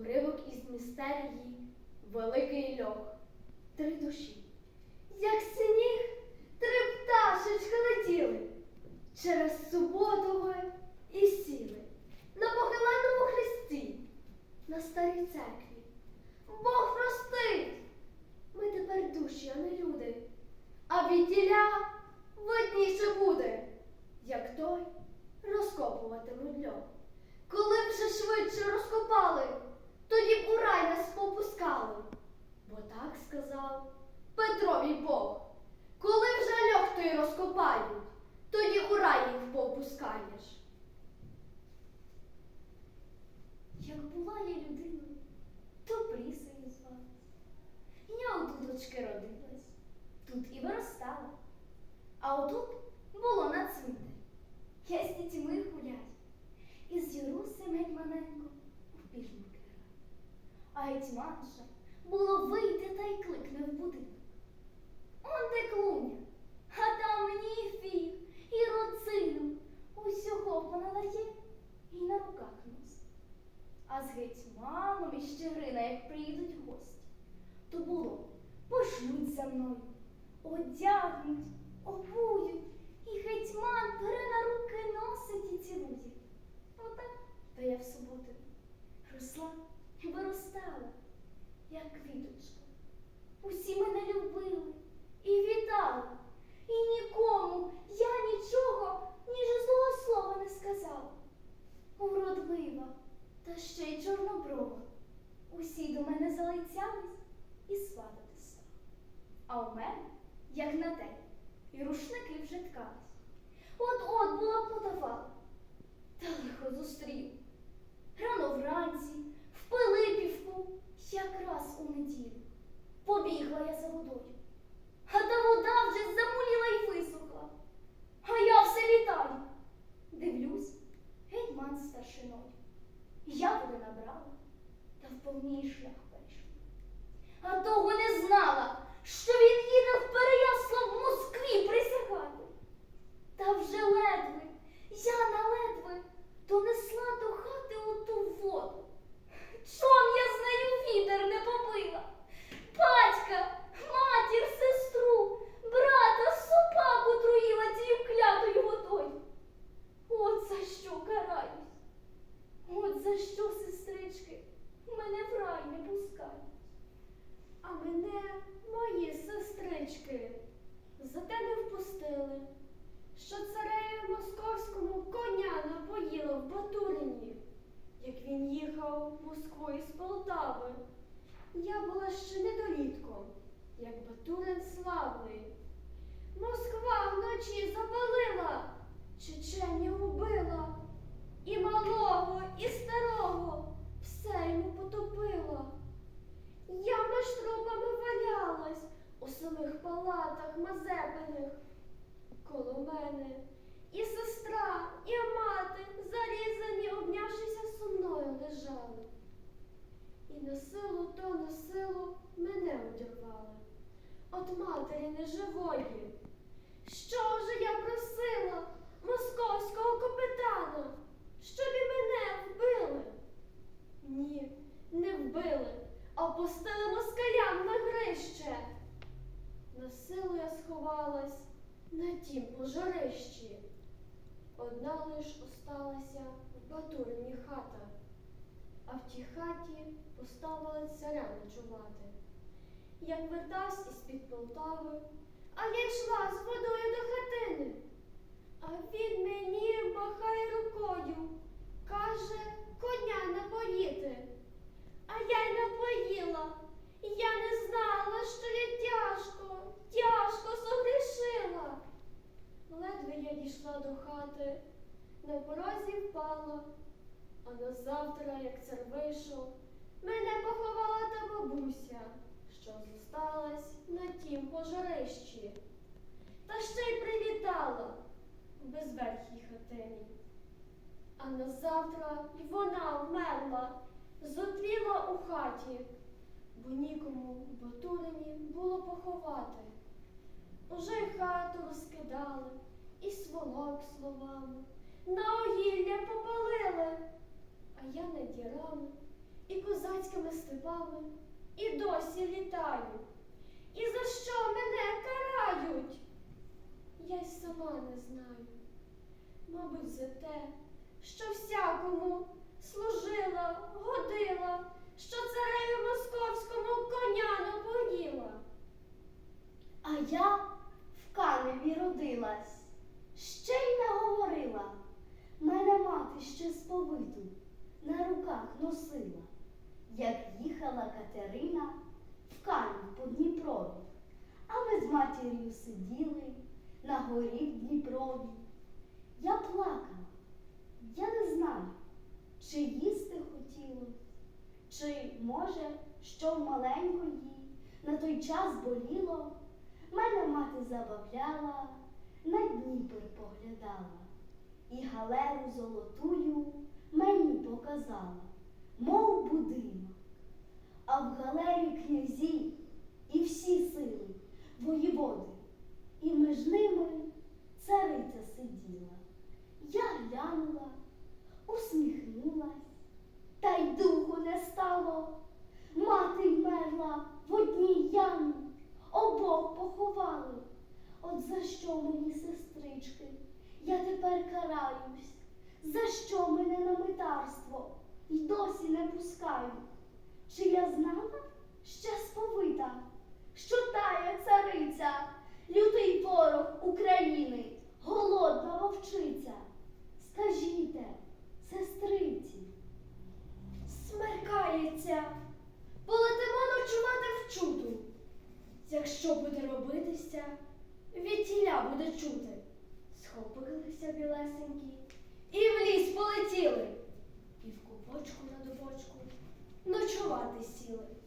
Уривок із містерії Великий льох. Три душі. Як синіг, три пташечки летіли через суботове і сіли на похиленому хресті, на старій церкві. Бог простить! Ми тепер душі, а не люди, а відділя видніше буде, як той розкопуватимуть льох. Коли вже швидше розкопали, тоді б у рай нас попускали. Бо так сказав Петрові Бог. Коли вже льох той розкопають, тоді у рай їх попускаєш. Як була я людиною, то прісею звалась. Я у дудочки родилась, тут і виростала. А отут було на цвинтарі. Я з дітьми гулять, і з Єрусем гетьманенко в граю. А гетьманша було вийти та й кликне в будинок. Он де клуня, а там мені і фіг, і роцину, усього понадає і на руках носить. А з гетьманом і Щегрина, як приїдуть гості, то було пошлють за мною, одягнуть, обують, і гетьман бере на руки носить і цілує. Отак то я в суботу росла і виростала, як квіточка. Усі мене любили і вітали, і нікому я нічого, ніж злого слова не сказала. Вродлива, та ще й чорноброва. Усі до мене залицялись і сватати стали. А у мене, як на те, і рушники вже ткались. От-от була подавала, та лихо Побігла я за водою. А та вода вже замуліла й висохла. А я все літаю. Дивлюсь, гетьман з старшиною. Я води набрала та в повній шлях перейшла. А того не знала, що він їде в Переяслав в Москві присягати. Та вже ледве, я на ледве донесла до хати оту воду. Чом я з нею вітер не побила? Батька, матір, сестру, брата, собаку труїла тією клятою водою. От за що караюсь. От за що, сестрички, мене в рай не пускають. А мене мої сестрички за те не впустили, що царею московському коня напоїла в Батурині, як він їхав в Москву із Полтави. Я була ще недолітком, як Батурин славний. Москва вночі запалила, Чеченів убила, і малого, і старого все йому потопила. Я між трупами валялась самих палатах мазепиних. Коло мене і сестра, і мати, зарізані, обнявшися зо мною лежали. І на силу то на силу мене одірвали. От матері неживої. Що ж я просила московського капітана, щоб і мене вбили? Ні, не вбили, а пустили москалям на грище. На силу я сховалась на тім пожарищі. Одна лиш осталася в Батурині хата, а в тій хаті поставили царя ночувати. Як вертався із-під Полтави, а я йшла з водою до хатини. А він мені махає рукою, каже, коня напоїти. А я й напоїла. Я не знала, що я тяжко, тяжко согрішила. Ледве я дійшла до хати, на порозі впала, а на завтра, як цар вийшов, мене поховала та бабуся, що зосталась на тім пожарищі. Та ще й привітала в безверхій хатині. А на завтра й вона вмерла, зотліла у хаті, бо нікому Батурині було поховати. Уже й хату розкидали, і сволок словами, на огілля попалили, а я над дірами і козацькими степами, і досі літаю. І за що мене карають? Я й сама не знаю. Мабуть, за те, що всякому служила, годила, що цареві московському коня напоїла. А я в каневі родилась, ще й не говорила. Мене мати ще сповиту на руках носила, як їхала Катерина в Канів по Дніпрові, а ми з матір'ю сиділи на горі в Дніпрові. Я плакала, я не знаю, чи їсти хотілось, чи, може, що в маленької на той час боліло. Мене мати забавляла, на Дніпр поглядала, і галеру золотую мені показала, мов будинок. А в галері князі і всі сили, воєводи, і між ними цариця сиділа. Я глянула, й духу не стало. Мати вмерла в одній ямі, обох поховали. От за що мені, сестрички, я тепер караюсь? За що мене на митарство й досі не пускають? Чи я знала ще сповита, що тая цариця, лютий ворог України, від тіля буде чути. Схопилися білесенькі і в ліс полетіли, і в купочку на дубочку ночувати сіли.